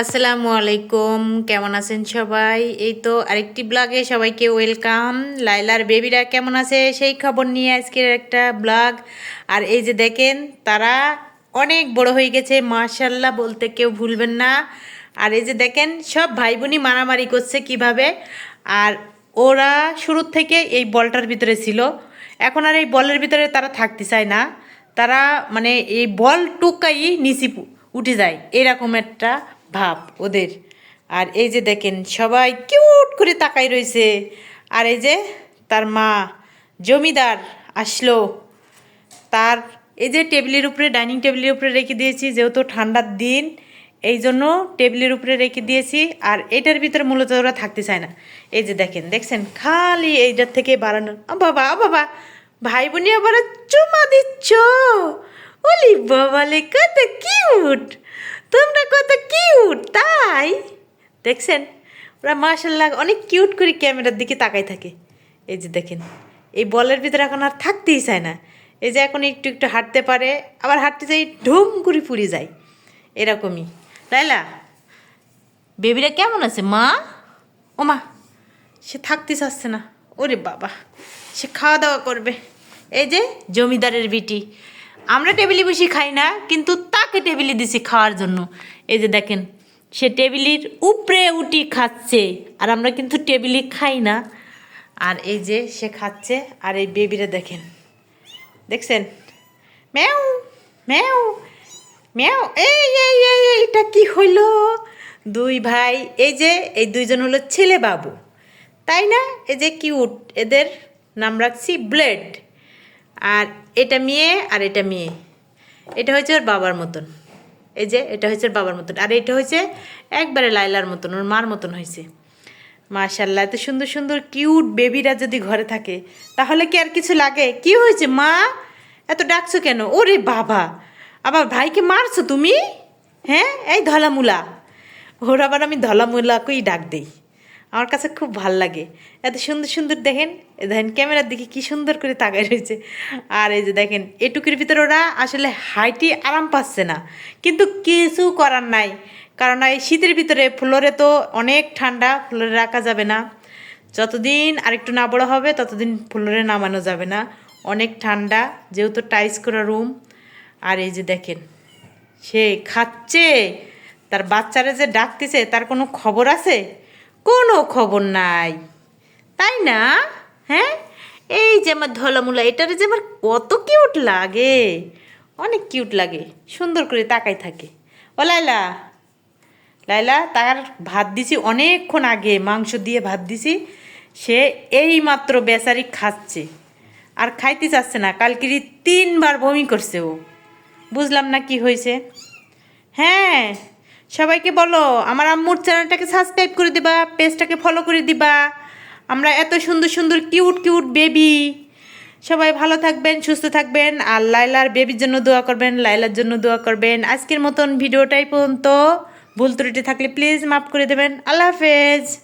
আসসালামু আলাইকুম, কেমন আছেন সবাই? এই তো আরেকটি ব্লগে সবাইকে ওয়েলকাম। লাইলার বেবিরা কেমন আছে? সেই খবর নিয়ে আজকের একটা ব্লগ। আর এই যে দেখেন, তারা অনেক বড় হয়ে গেছে মাশাল্লাহ বলতে কেউ ভুলবেন না। আর এই যে দেখেন, সব ভাই বোনই মারামারি করছে কীভাবে। আর ওরা শুরুর থেকে এই বলটার ভিতরে ছিল। এখন আর এই বলের ভিতরে তারা থাকতে চায় না। তারা মানে এই বল টুকাই নিচি উঠে যায়, এরকম একটা ভাব ওদের। আর এই যে দেখেন, সবাই কিউট করে তাকাই রয়েছে। আর এই যে তার মা জমিদার আসলো। তার এই যে টেবিলের উপরে, ডাইনিং টেবিলের উপরে রেখে দিয়েছি, যেহেতু ঠান্ডার দিন, এই জন্য টেবিলের উপরে রেখে দিয়েছি। আর এটার ভিতরে মূলত ওরা থাকতে চায় না। এই যে দেখেন, দেখছেন? খালি এইটার থেকে বাড়ানো। বাবা বাবা ভাই বোনি আবার চুমা দিচ্ছ। ওলি বাবালে, কত কিউট। তোমরা কত কিউট, তাই? দেখছেন? ওরা মার্শাল্লাহ অনেক কিউট করে ক্যামেরার দিকে তাকাই থাকে। এই যে দেখেন, এই বলের ভিতরে এখন আর থাকতেই চায় না। এই যে এখন একটু একটু হাঁটতে পারে, আবার হাঁটতে যাই, ঢুম করে পুড়ে যায়। এরকমই। লাইলা বেবিরা কেমন আছে, মা? ও মা, সে থাকতে চাচ্ছে না। ওরে বাবা, সে খাওয়া দাওয়া করবে। এই যে জমিদারের বিটি আমরা টেবিলে বসে খাই না কিন্তু তাকে টেবিলে দিছি খাওয়ার জন্য। এই যে দেখেন সে টেবিলের উপরে উঠি খাচ্ছে আর আমরা কিন্তু টেবিলে খাই না। আর এই যে সে খাচ্ছে আর এই বেবিরা দেখেন। দেখছেন? ম্যাও ম্যাও ম্যাও এই এই এই, এটা কি হইল? দুই ভাই এই যে এই দুইজন হলো ছেলে বাবু। তাই না? এই যে কিউট এদের নাম রাখছি ব্লেড। আর এটা মেয়ে আর এটা মেয়ে। এটা হয়েছে ওর বাবার মতন। এই যে, এটা হয়েছে ওর বাবার মতন। আর এটা হয়েছে একবারে লাইলার মতন, ওর মার মতন হয়েছে। মাশাল্লাহ এত সুন্দর সুন্দর, কিউট বেবিরা যদি ঘরে থাকে, তাহলে কি আর কিছু লাগে? কি হয়েছে, মা? এত ডাকছো কেন? ওরে বাবা! আবার ভাইকে মারছো তুমি? হ্যাঁ? এই ধলামুলা। ওর আবার আমি ধলামুলাকেই ডাক দিই। আমার কাছে খুব ভালো লাগে। এত সুন্দর সুন্দর দেখেন, এ দেখেন ক্যামেরার দিকে কি সুন্দর করে তাকায় রয়েছে। আর এই যে দেখেন, এটুকুর ভিতরে ওরা আসলে হাইটি আরাম পাচ্ছে না। কিন্তু কিছু করার নাই। কারণ এই শীতের ভিতরে ফ্লোরে তো অনেক ঠান্ডা, ফ্লোরে রাখা যাবে না। যতদিন আরেকটু না বড় হবে, ততদিন ফ্লোরে নামানো যাবে না। অনেক ঠান্ডা, যেহেতু টাইস করা রুম। আর এই যে দেখেন, সে খাচ্ছে। তার বাচ্চারা যে ডাকতেছে, তার কোনো খবর আছে? কোনো খবর নাই। তাই না? হ্যাঁ? এই যে আমার ধলামুলা, এটার যে আমার কত কিউট লাগে। অনেক কিউট লাগে, সুন্দর করে তাকাই থাকে। ও লাইলা লাইলা তার ভাত দিছি অনেকক্ষণ আগে, মাংস দিয়ে ভাত দিছি। সে এই মাত্র বেচারি খাচ্ছে। আর খাইতে চাচ্ছে না কালকেরই তিনবার বমি করছে ও। বুঝলাম না কি হয়েছে। হ্যাঁ সবাইকে বলো, আমার আম্মুর চ্যানেলটাকে সাবস্ক্রাইব করে দিবা পেজটাকে ফলো করে দিবা। আমরা এত সুন্দর সুন্দর কিউট কিউট বেবি সবাই ভালো থাকবেন, সুস্থ থাকবেন। আর লাইলার বেবির জন্য দোয়া করবেন, লাইলার জন্য দোয়া করবেন। আজকের মতন ভিডিওটাই পর্যন্ত। ভুল ত্রুটি থাকলে প্লিজ মাফ করে দেবেন। আল্লাহ হাফেজ।